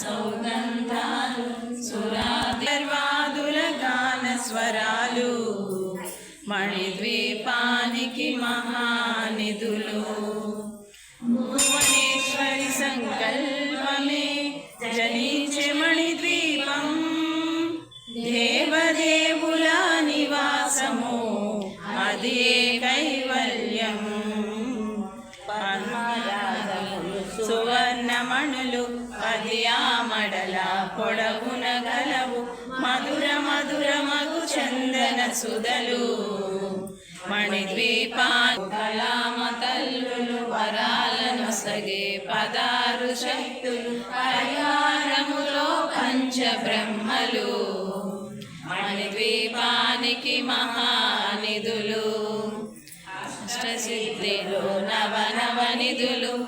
సౌగంధాలు సురాగర్వాదుల గాన స్వరాలు మణిద్వీపానికి మహానిధులు. భువనేశ్వరి సంకల్పమే జనించే పొడవున మధుర మధుర మగు చందన సుధలు. మణిద్వీపా తల్లులు వరాలను సగే పదారు శక్తులు పరిహారములో పంచ బ్రహ్మలు మణిద్వీపానికి మహానిధులు. నవ నిధులు.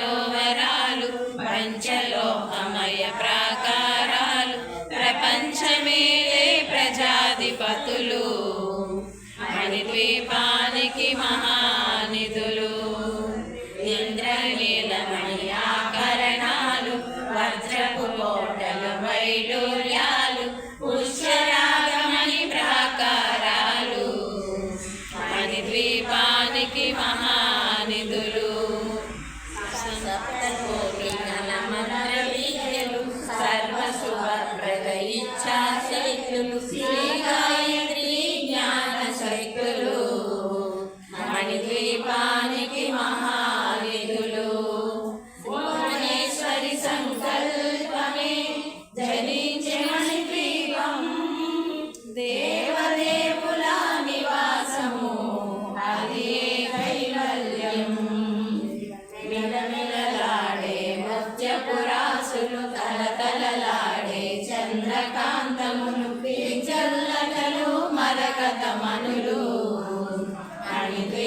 సరోవరాలు పంచలోహమయ ప్రాకారాలు ప్రపంచమేలే ప్రజాధిపతులు మణిద్వీపానికి మహానిధులు. ఇంద్రనీలమణి ఆకరణాలు వజ్రపు కోటలు వైడూర్యాలు పుష్యరాగమణి ప్రాకారాలు మణిద్వీపానికి మహా సర్వశుభప్రద శ్రీ గాయత్రి జ్ఞాన శక్తులు మణి ద్వీపానికి మహావిధులు. భువనేశ్వరి సంకల్పమే ధరించి మణి ద్వీపం దేవదేవుల నివాసము అదే కైవల్యం? మిలమిల మరకతమనులు మణిద్వీపానికి